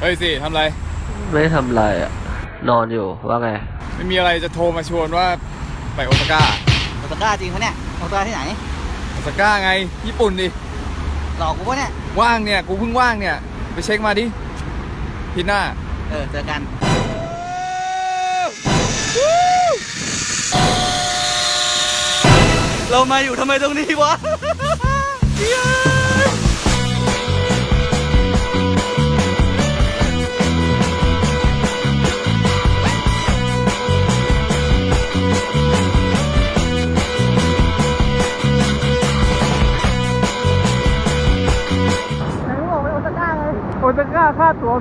เฮ้ยสิทำไร ไม่ทำอะไรอะนอนอยู่ว่าไง ไม่มีอะไรจะโทรมาชวนว่าไปโอซาก้า โอซาก้าจริงปะเนี่ยโอซาก้าที่ไหน โอซาก้าไง ญี่ปุ่นดิ หลอกกูปะเนี่ย ว่างเนี่ย กูเพิ่งว่างเนี่ย ไปเช็คมาดิทีหน้า เออ เจอกันเรามาอยู่ทำไมตรงนี้วะ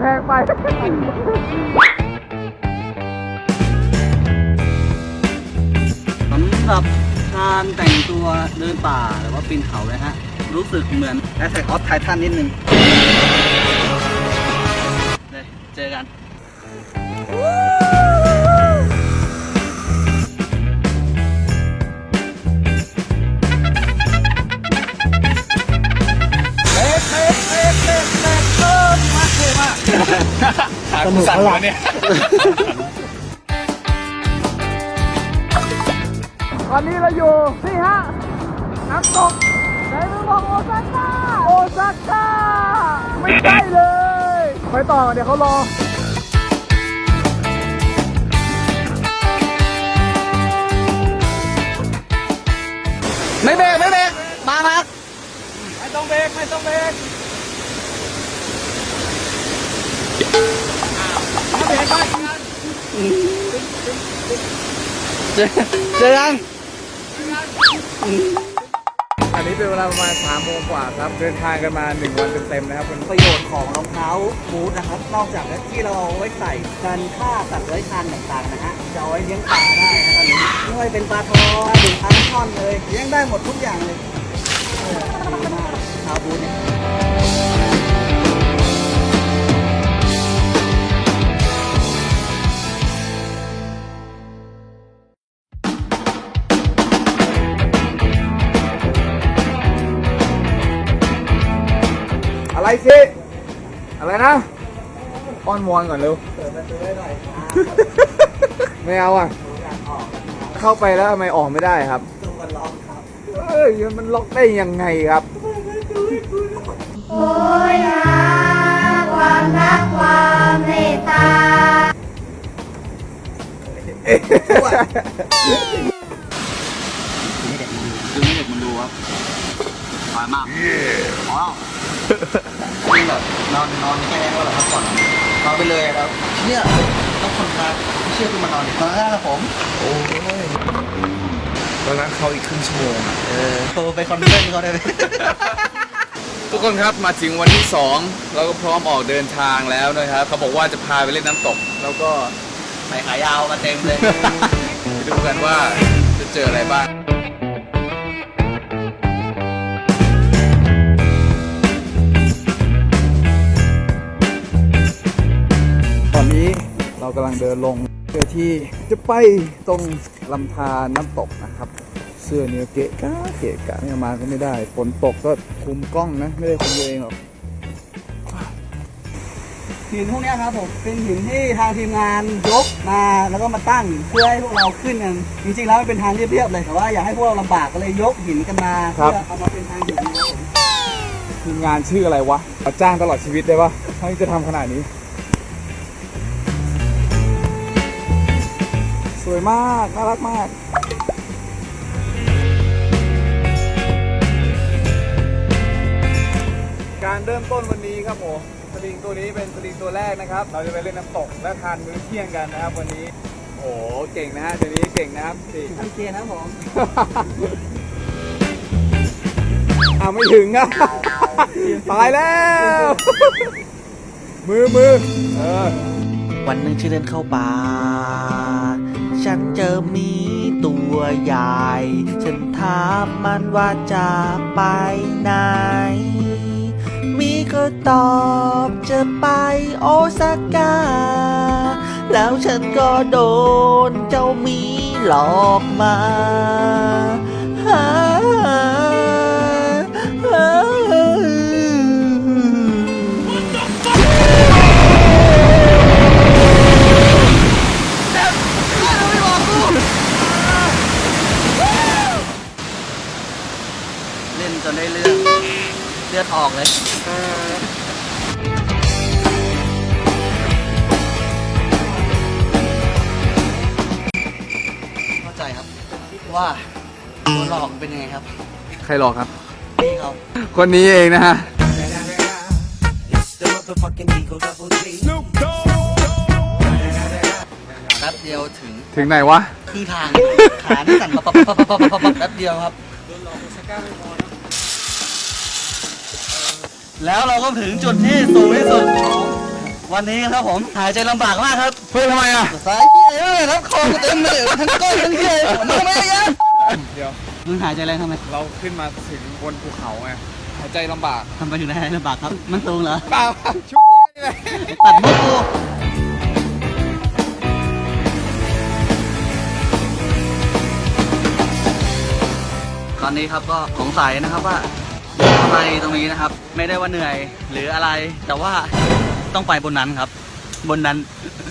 แพงไป สำหรับการแต่งตัวเดินป่าหรือว่าปีนเขานะฮะ รู้สึกเหมือน Attack of Titan นิดนึงเลยเจอกัน ขากูสั่นวะเนี่ยตอนนี้เราอยู่นี่ฮะน้ำตกไหนมึงบอกโอซาก้าโอซาก้าไม่ใช่เลย ไปต่อเดี๋ยวเขารอไม่เบรกไม่เบรกมามาไม่ต้องเบรกไม่ต้องเบรกถ้า เบรกไปกันเจอเจอยังอันนี้เป็นเวลาประมาณ3โมงกว่าครับ เดินทางกันมา 1 วันเต็มๆนะครับเป็นประโยชน์ของรองเท้าบูทนะครับ นอกจากที่เราเอาไว้ใส่กันฆ่าสัตว์เลื้อยคลานต่างๆนะฮะจะเอาไว้เลี้ยงปลาได้นะตอนนี้ไม่ว่าเป็นปลาทองปลาดุกปลาช่อนเลยเลี้ยงได้หมดทุกอย่างเลยเออดีมากรองเท้าบูทเนี่ย อะไรสิ อะไรนะ อ้อนวอนก่อนเร็ว เปิดประตูได้หน่อยอ่าไม่เอาอะดูการออกเข้าไปแล้วทำไมออกไม่ได้ครับตู้กันร้องครับเอ้ยมันล็อกได้ยังไงครับ โอ้ยหาความรักความเมตตาคือไม่เด็กมันดูครับสบายมากว้าวนี่แบบ นอนนอนแค่นี้ก็แบบพักผ่อนนอนไปเลยครับเนี่ยต้องคนพาไม่เชื่อคุณมานอนดินอนได้ครับผมตอนนั้นเขาอีกครึ่งชั่วโมงเออโทรไปคอนเฟนเขาได้ไหมทุกคนครับมาถึงวันที่ 2 เราก็พร้อมออกเดินทางแล้วนะครับ เขาบอกว่าจะพาไปเล่นน้ำตก แล้วก็ใส่ขายาวมาเต็มเลย ไปดูกันว่าจะเจออะไรบ้าง เรากำลังเดินลงเพื่อที่จะไปตรงลำธารน้ำตกนะครับ เสื้อเนี้เกะกะเกะกะไม่เอามาก็ไม่ได้ฝนตกก็คุมกล้องนะ ไม่ได้คุมตัวเองหรอกหินพวกเนี้ยครับผมเป็นหินที่ทางทีมงานยกมาแล้วก็มาตั้งเพื่อให้พวกเราขึ้นกันจริงๆแล้วมันเป็นทางเรียบๆเลยแต่ว่าอยากให้พวกเราลำบากก็เลยยกหินกันมาครัเพื่บอเอามาเป็นทางหินนะครับผมทีมงานชื่ออะไรวะเราจ้างตลอดชีวิตได้ปะถ้าจะทำขนาดนี้ สวยมาก น่ารักมากการเริ่มต้นวันนี้ครับผมสลิงตัวนี้เป็นสลิงตัวแรกนะครับ เราจะไปเล่นน้ำตกและทานมื้อเที่ยงกันนะครับ วันนี้ โอ้โหเก่งนะฮะเดี๋ยวนี้เก่งนะครับสี่ทางเกียร์นะครับผม เอาไม่ถึงอะตายแล้ว มือมือเออวันหนึ่งฉันเดินเข้าป่า ฉันเจอมีตัวใหญ่ ฉันถามมันว่าจะไปไหน มีก็ตอบจะไปโอซาก้า แล้วฉันก็โดนเจ้ามีหลอกมาหาหา ได้เรื่องเลือดออกเลยเข้าใจครับ ว่าคนหลอกเป็นยังไงครับใครหลอกครับ นี่เขาคนนี้เองนะฮะ แป๊บเดียวถึงถึงไหนวะ ครึ่งทาง ขานี่สั่นปับปับปับปับปับบแป๊บเดียวครับ โดนหลอกโอซาก้ไม่พอ แล้วเราก็ถึงจุดที่สูงที่สุดของวันนี้ครับผมหายใจลำบากมากครับเฮ้ยทำไมอะสายพี่เอ้ยรับคอกูเต็มเลยทั้งก้อนทั้งเหี้ยมึงไม่ได้ยังเดี๋ยวมึงหายใจแรงทำไมเราขึ้นมาถึงบนภูเขาไงหายใจลำบากทำไปถึงได้ลำบากครับ มันสูงเหรอเปล่าชุดนี้เลยตัดมุกกูตอนนี้ครับก็สงสัยนะครับว่าทำ ไมตรงนี้นะครับ ไม่ได้ว่าเหนื่อยหรืออะไร แต่ว่าต้องไปบนนั้นครับ บนนั้น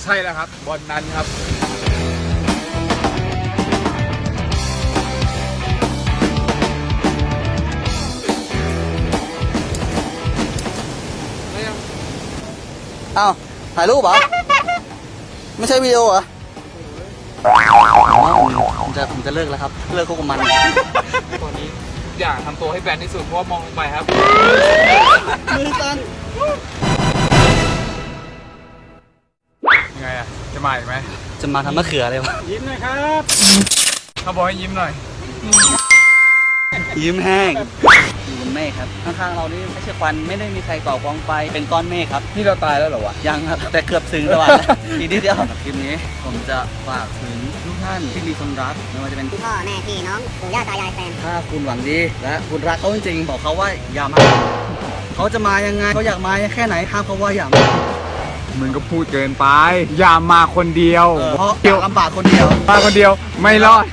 ใช่แล้วครับบนนั้นครับ อ้าวถ่ายรูปเหรอ ไม่ใช่วิดีโอเหรอผมจะผมจะเลิกแล้วครับ เลิกคบกับมันตอนนี้ อยากทำตัวให้แบนที่สุดเพราะว่ามองลงไปครับ มือกันยังไงอะจะมาอีกไหมจะมาทำมะเขืออะไรวะ ยิ้มหน่อยครับเขาบอกให้ยิ้มหน่อย ยิ้มแห้งอยู่บนเมฆครับ ข้างๆเรานี่ไม่ใช่ควันไม่ได้มีใครก่อกองไฟเป็นก้อนเมฆครับ นี่เราตายแล้วเหรอวะ ยังครับ แต่เกือบถึงตะวันแล้วอีกนิดเดียวคลิปนี้ผมจะฝากถึง ทุกท่านที่มีคนรักไม่ว่าจะเป็นพ่อแม่พี่น้องปู่ย่าตายายแฟนถ้าคุณหวังดีและคุณรักเขาจริงๆบอกเขาว่าอย่ามาเขาจะมายังไงเขาอยากมาแค่ไหนห้ามเขาว่าอย่ามามึงก็พูดเกินไป อย่ามาคนเดียวเออเพราะอเดียยาวกลำบากคนเดียวมาคนเดียวไม่รอด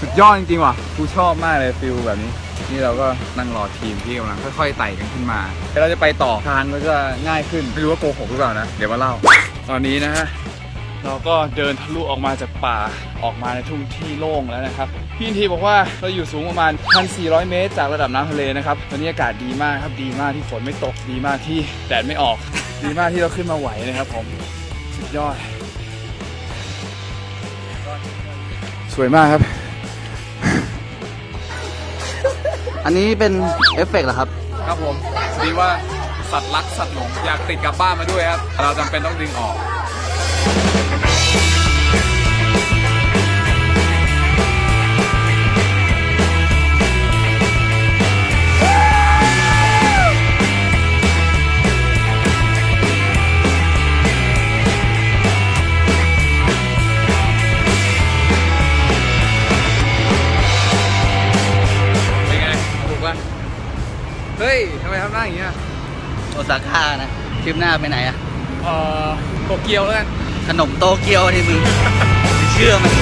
สุดยอดจริงๆว่ะกูชอบมากเลยฟิลแบบนี้ นี่เราก็นั่งรอทีมที่กำลังค่อยๆไต่กันขึ้นมาเดี๋ยวเราจะไปต่อทางก็จะง่ายขึ้นไม่รู้ว่าโกหกหรือเปล่านะ เดี๋ยวมาเล่า ตอนนี้นะฮะ เราก็เดินทะลุออกมาจากป่าออกมาในทุ่งที่โล่งแล้วนะครับ พี่นทีบอกว่าเราอยู่สูงประมาณ 1,400 เมตร จากระดับน้ำทะเลนะครับตอนนี้อากาศดีมากครับดีมากที่ฝนไม่ตกดีมากที่แดดไม่ออก ดีมากที่เราขึ้นมาไหวนะครับผมสุดยอด สวยมากครับ อันนี้เป็นเอฟเฟกต์เหรอครับ ครับผมดีว่าสัตว์รักสัตว์หลงอยากติดกลับบ้านมาด้วยครับ เราจำเป็นต้องดึงออก เป็นไงถูกป่ะเฮ้ยทำไมทำหน้าอย่างเงี้ย โอซาก้านะ คลิปหน้าไปไหนอะ เอ่อโตเกียวแล้วกันขนมโตเกียวที่มึงเชื่อมัน